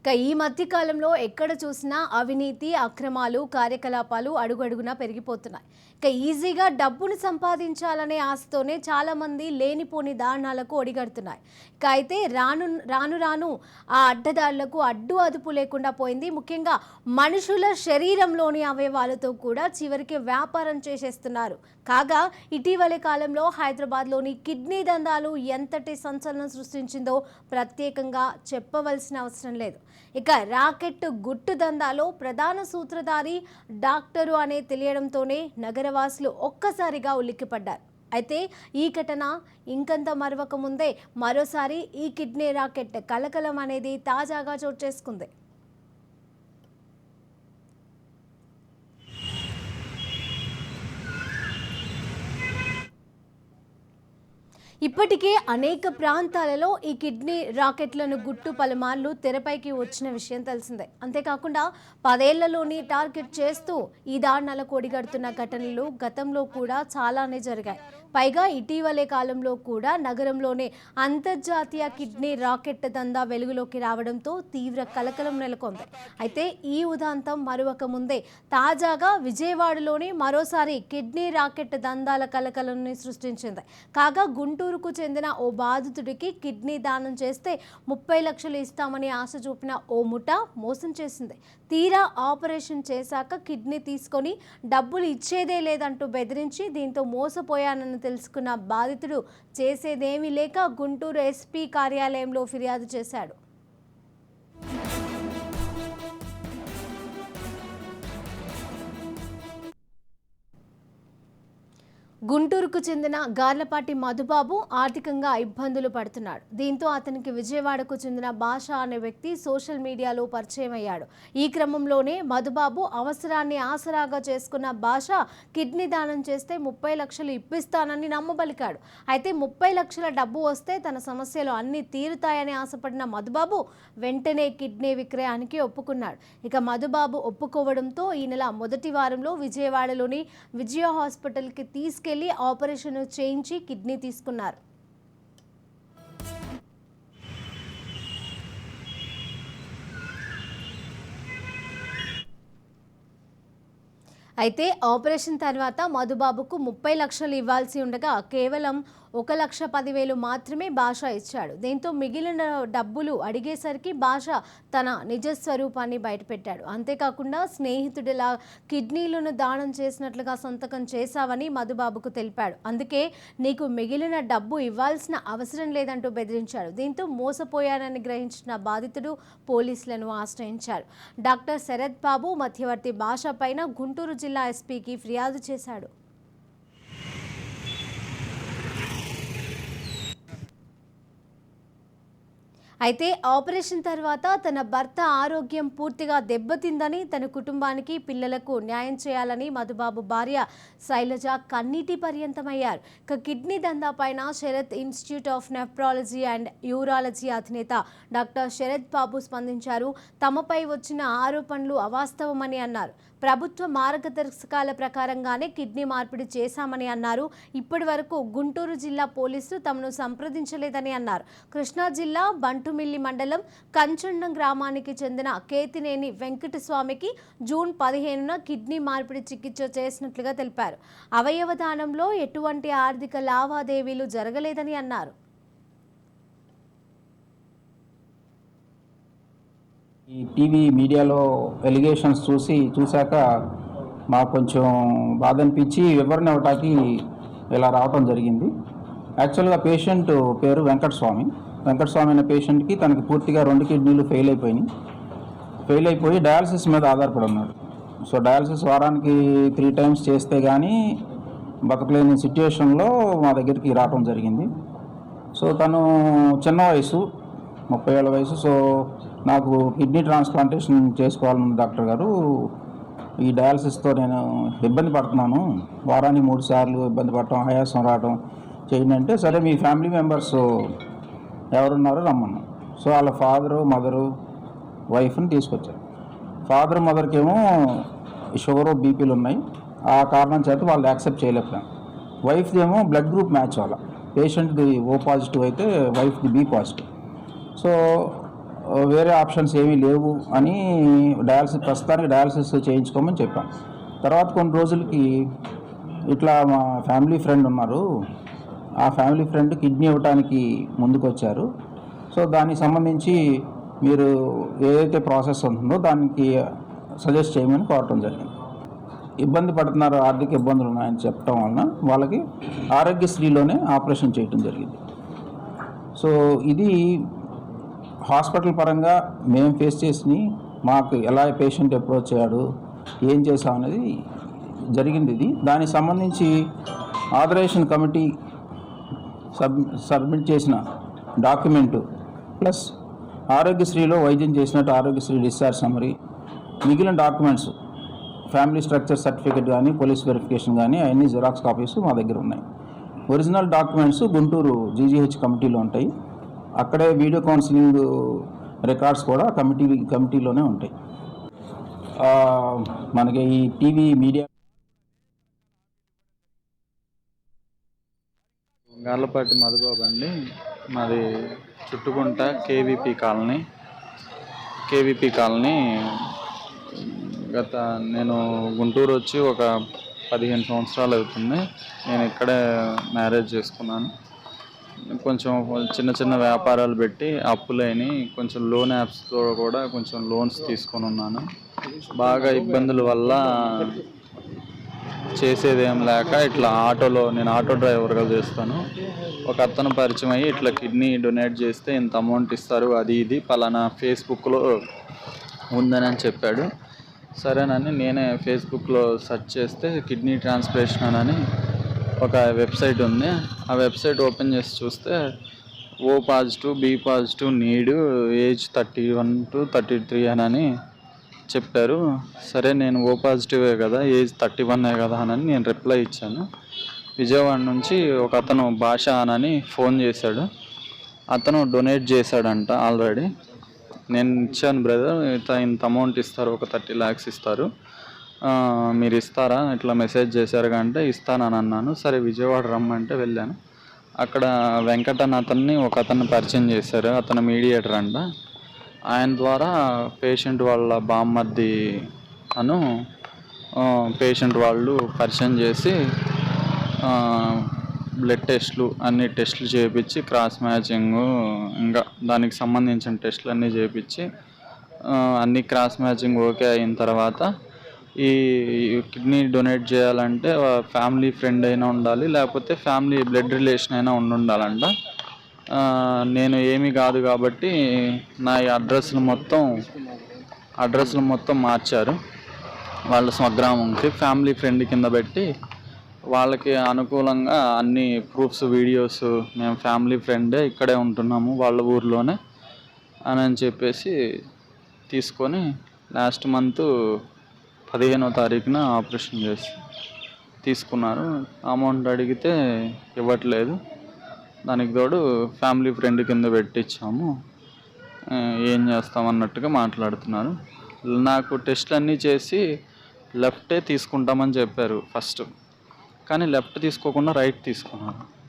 ఇక ఈ మధ్య కాలంలో ఎక్కడ చూసినా అవినీతి అక్రమాలు కార్యకలాపాలు అడుగడుగునా పెరిగిపోతున్నాయి. ఇక ఈజీగా డబ్బును సంపాదించాలనే ఆశతోనే చాలామంది లేనిపోని దారుణాలకు ఒడిగడుతున్నాయి. ఇక అయితే రాను రాను రాను ఆ అడ్డదారులకు అడ్డు అదుపు లేకుండా పోయింది. ముఖ్యంగా మనుషుల శరీరంలోని అవయవాలతో కూడా చివరికి వ్యాపారం చేసేస్తున్నారు. కాగా ఇటీవలి కాలంలో హైదరాబాద్లోని కిడ్నీ దందాలు ఎంతటి సంచలనం సృష్టించిందో ప్రత్యేకంగా చెప్పవలసిన అవసరం లేదు. ఇక రాకెట్ గుట్టు దందాలో ప్రధాన సూత్రధారి డాక్టరు అనే తెలియడంతోనే నగరవాసులు ఒక్కసారిగా ఉలిక్కిపడ్డారు. అయితే ఈ ఘటన ఇంకంత మరవక ముందే మరోసారి ఈ కిడ్నీ రాకెట్ కలకలం అనేది తాజాగా చోటు చేసుకుంది. ఇప్పటికే అనేక ప్రాంతాలలో ఈ కిడ్నీ రాకెట్లను గుట్టు పలుమార్లు తెరపైకి వచ్చిన విషయం తెలిసిందే. అంతేకాకుండా పదేళ్ళలోని టార్గెట్ చేస్తూ ఈ దారుణాలకు ఒడిగడుతున్న ఘటనలు గతంలో కూడా చాలానే జరిగాయి. పైగా ఇటీవలే కాలంలో కూడా నగరంలోనే అంతర్జాతీయ కిడ్నీ రాకెట్ దందా వెలుగులోకి రావడంతో తీవ్ర కలకలం నెలకొంది. అయితే ఈ ఉదాంతం మరొక ముందే తాజాగా విజయవాడలోని మరోసారి కిడ్నీ రాకెట్ దందాల కలకలంని సృష్టించింది. కాగా గుంటూరుకు చెందిన ఓ బాధితుడికి కిడ్నీ దానం చేస్తే ముప్పై లక్షలు ఇస్తామని ఆశ చూపిన ఓ ముఠ మోసం చేసింది. తీరా ఆపరేషన్ చేశాక కిడ్నీ తీసుకొని డబ్బులు ఇచ్చేదే లేదంటూ బెదిరించి దీంతో మోసపోయానని తెలుసుకున్న బాధితుడు చేసేదేమీ లేక గుంటూరు ఎస్పీ కార్యాలయంలో ఫిర్యాదు చేశాడు. గుంటూరుకు చెందిన గార్లపాటి మధుబాబు ఆర్థికంగా ఇబ్బందులు పడుతున్నాడు. దీంతో అతనికి విజయవాడకు చెందిన భాష అనే వ్యక్తి సోషల్ మీడియాలో పరిచయం అయ్యాడు. ఈ క్రమంలోనే మధుబాబు అవసరాన్ని ఆసరాగా చేసుకున్న భాష కిడ్నీ దానం చేస్తే ముప్పై లక్షలు ఇప్పిస్తానని నమ్మబలికాడు. అయితే ముప్పై లక్షల డబ్బు వస్తే తన సమస్యలు అన్ని తీరుతాయని ఆశపడిన మధుబాబు వెంటనే కిడ్నీ విక్రయానికి ఒప్పుకున్నాడు. ఇక మధుబాబు ఒప్పుకోవడంతో ఈ నెల మొదటి వారంలో విజయవాడలోని విజయ హాస్పిటల్కి తీసుకెళ్ళి ఆపరేషన్ చేయించి కిడ్నీ తీసుకున్నారు. అయితే ఆపరేషన్ తర్వాత మధుబాబుకు ముప్పై లక్షలు ఇవ్వాల్సి ఉండగా కేవలం ఒక లక్ష పదివేలు మాత్రమే భాష ఇచ్చాడు. దీంతో మిగిలిన డబ్బులు అడిగేసరికి భాష తన నిజ స్వరూపాన్ని బయటపెట్టాడు. అంతేకాకుండా స్నేహితుడిలా కిడ్నీలను దానం చేసినట్లుగా సంతకం చేశావని మధుబాబుకు తెలిపాడు. అందుకే నీకు మిగిలిన డబ్బు ఇవ్వాల్సిన అవసరం లేదంటూ బెదిరించాడు. దీంతో మోసపోయానని గ్రహించిన బాధితుడు పోలీసులను ఆశ్రయించారు. డాక్టర్ శరత్ బాబు మధ్యవర్తి భాష పైన గుంటూరు జిల్లా ఎస్పీకి ఫిర్యాదు చేశాడు. అయితే ఆపరేషన్ తర్వాత తన భర్త ఆరోగ్యం పూర్తిగా దెబ్బతిందని తన కుటుంబానికి పిల్లలకు న్యాయం చేయాలని మధుబాబు భార్య శైలజ కన్నీటి పర్యంతమయ్యారు. ఇక కిడ్నీ దందా పైన Sarath institute of nephrology and urology అధినేత డాక్టర్ శరత్ బాబు స్పందించారు. తమపై వచ్చిన ఆరోపణలు అవాస్తవమని అన్నారు. ప్రభుత్వ మార్గదర్శకాల ప్రకారంగానే కిడ్నీ మార్పిడి చేశామని అన్నారు. ఇప్పటి వరకు గుంటూరు జిల్లా పోలీసులు తమను సంప్రదించలేదని అన్నారు. కృష్ణా జిల్లా బంటుమిల్లి మండలం కంచండం గ్రామానికి చెందిన కేతినేని వెంకటస్వామికి జూన్ పదిహేనున కిడ్నీ మార్పిడి చికిత్స చేసినట్లుగా తెలిపారు. అవయవ దానంలో ఎటువంటి ఆర్థిక లావాదేవీలు జరగలేదని అన్నారు. ఈ టీవీ మీడియాలో ఎలిగేషన్స్ చూసి చూశాక మాకు కొంచెం బాధ అనిపించి వివరణ ఇవ్వటానికి ఇలా రావటం జరిగింది. యాక్చువల్గా పేషెంట్ పేరు వెంకటస్వామి. వెంకటస్వామి అనే పేషెంట్కి తనకి పూర్తిగా రెండు కిడ్నీలు ఫెయిల్ అయిపోయినాయి. ఫెయిల్ అయిపోయి డయాలసిస్ మీద ఆధారపడి ఉన్నాడు. సో డయాలసిస్ వారానికి త్రీ టైమ్స్ చేస్తే కానీ బతకలేని సిచ్యుయేషన్లో మా దగ్గరికి రావటం జరిగింది. సో తను చిన్న వయసు ముప్పై ఏళ్ళ వయసు. సో నాకు కిడ్నీ ట్రాన్స్ప్లాంటేషన్ చేసుకోవాలని డాక్టర్ గారు. ఈ డయాలసిస్తో నేను ఇబ్బంది పడుతున్నాను. వారానికి మూడు సార్లు ఇబ్బంది పడటం ఆయాసం రావడం చేయండి అంటే సరే మీ ఫ్యామిలీ మెంబర్స్ ఎవరున్నారో రమ్మన్నాం సో వాళ్ళ ఫాదరు మదరు వైఫ్ని తీసుకొచ్చారు. ఫాదర్ మదర్కి ఏమో షుగర్ బీపీలు ఉన్నాయి. ఆ కారణం చేత వాళ్ళు యాక్సెప్ట్ చేయలేకపోయాం వైఫ్ది ఏమో బ్లడ్ గ్రూప్ మ్యాచ్ వాళ్ళ పేషెంట్ది ఓ పాజిటివ్ అయితే వైఫ్ది బి పాజిటివ్. సో వేరే ఆప్షన్స్ ఏమీ లేవు అని డయాలసిస్ ప్రస్తుతానికి డయాలసిస్ చేయించుకోమని చెప్పాం. తర్వాత కొన్ని రోజులకి ఇట్లా మా ఫ్యామిలీ ఫ్రెండ్ ఉన్నారు. ఆ ఫ్యామిలీ ఫ్రెండ్ కిడ్నీ ఇవ్వడానికి ముందుకొచ్చారు. సో దానికి సంబంధించి మీరు ఏదైతే ప్రాసెస్ ఉంటుందో దానికి సజెస్ట్ చేయమని కోరటం జరిగింది. ఇబ్బంది పడుతున్నారు ఆర్థిక ఇబ్బందులు ఉన్నాయని చెప్పడం వలన వాళ్ళకి ఆరోగ్యశ్రీలోనే ఆపరేషన్ చేయటం జరిగింది. సో ఇది హాస్పిటల్ పరంగా మేము ఫేస్ చేసి మాకు ఎలా పేషెంట్ అప్రోచ్ అయ్యాడు ఏం చేసాం అనేది జరిగింది ఇది. దానికి సంబంధించి ఆథరైజేషన్ కమిటీ సబ్ సబ్మిట్ చేసిన డాక్యుమెంటు ప్లస్ ఆరోగ్యశ్రీలో వైద్యం చేసినట్టు ఆరోగ్యశ్రీ డిశ్చార్జ్ సమరీ మిగిలిన డాక్యుమెంట్స్ ఫ్యామిలీ స్ట్రక్చర్ సర్టిఫికేట్ కానీ పోలీస్ వెరిఫికేషన్ కానీ అవన్నీ జిరాక్స్ కాపీస్ మా దగ్గర ఉన్నాయి. ఒరిజినల్ డాక్యుమెంట్స్ గుంటూరు జీజీహెచ్ కమిటీలో ఉంటాయి. అక్కడే వీడియో కౌన్సిలింగ్ రికార్డ్స్ కూడా కమిటీ కమిటీలోనే ఉంటాయి. మనకి ఈ టీవీ మీడియా గార్లపాటి మధుబాబు అండి. మాది Chuttukunta KVP colony. KVP colony గత నేను గుంటూరు వచ్చి ఒక పదిహేను సంవత్సరాలు అవుతుంది. నేను ఇక్కడే మ్యారేజ్ చేసుకున్నాను. కొంచెం చిన్న చిన్న వ్యాపారాలు పెట్టి అప్పులైని కొంచెం లోన్ యాప్స్తో కూడా కొంచెం లోన్స్ తీసుకొని ఉన్నాను. బాగా ఇబ్బందుల వల్ల చేసేది ఏం లేక ఇట్లా ఆటోలో నేను ఆటో డ్రైవర్గా చేస్తాను. ఒక అతను పరిచయం అయ్యి ఇట్లా కిడ్నీ డొనేట్ చేస్తే ఇంత అమౌంట్ ఇస్తారు అది ఇది పలానా ఫేస్బుక్లో ఉందని అని చెప్పాడు. సరేనని నేనే ఫేస్బుక్లో సెర్చ్ చేస్తే కిడ్నీ ట్రాన్స్ప్లేషన్ అని ఒక వెబ్సైట్ ఉంది. ఆ వెబ్సైట్ ఓపెన్ చేసి చూస్తే O positive B positive need age thirty one to thirty three అని చెప్పారు సరే నేను ఓ పాజిటివే కదా ఏజ్ థర్టీ వన్నే కదా అని నేను రిప్లై ఇచ్చాను. విజయవాడ నుంచి ఒక అతను భాష అని ఫోన్ చేశాడు. అతను డొనేట్ చేశాడంట ఆల్రెడీ. నేను ఇచ్చాను బ్రదర్ ఇంత ఇంత అమౌంట్ ఇస్తారు ఒక థర్టీ ల్యాక్స్ ఇస్తారు. మీరు ఇస్తారా? ఇట్లా మెసేజ్ చేశారు అంటే ఇస్తానని అన్నాను. సరే విజయవాడ రమ్మంటే వెళ్ళాను. అక్కడ వెంకటన్ అతన్ని ఒక అతన్ని పరిచయం చేశారు. అతను మీడియేటర్ అంట. ఆయన ద్వారా పేషెంట్ వాళ్ళ బామ్మర్ది అను పేషెంట్ వాళ్ళు పరిచయం చేసి బ్లడ్ టెస్ట్లు అన్ని టెస్ట్లు చేయించి క్రాస్ మ్యాచింగ్ ఇంకా దానికి సంబంధించిన టెస్ట్లు అన్నీ చేయించి అన్ని క్రాస్ మ్యాచింగ్ ఓకే అయిన తర్వాత ఈ కిడ్నీ డొనేట్ చేయాలంటే ఫ్యామిలీ ఫ్రెండ్ అయినా ఉండాలి లేకపోతే ఫ్యామిలీ బ్లడ్ రిలేషన్ అయినా ఉండి ఉండాలంట నేను ఏమీ కాదు కాబట్టి నా ఈ అడ్రస్లు మొత్తం అడ్రస్లు మొత్తం మార్చారు. వాళ్ళ స్వగ్రామంకి ఫ్యామిలీ ఫ్రెండ్ కింద పెట్టి వాళ్ళకి అనుకూలంగా అన్ని ప్రూఫ్స్ వీడియోస్ మేము ఫ్యామిలీ ఫ్రెండే ఇక్కడే ఉంటున్నాము వాళ్ళ ఊర్లోనే అని అని చెప్పేసి తీసుకొని లాస్ట్ మంత్ పదిహేనో తారీఖున ఆపరేషన్ చేసి తీసుకున్నారు. అమౌంట్ అడిగితే ఇవ్వట్లేదు. దానికి తోడు ఫ్యామిలీ ఫ్రెండ్ కింద పెట్టించాము. ఏం చేస్తాం అన్నట్టుగా మాట్లాడుతున్నారు. నాకు టెస్ట్లు అన్నీ చేసి లెఫ్టే తీసుకుంటామని చెప్పారు ఫస్ట్. కానీ లెఫ్ట్ తీసుకోకుండా రైట్ తీసుకున్నారు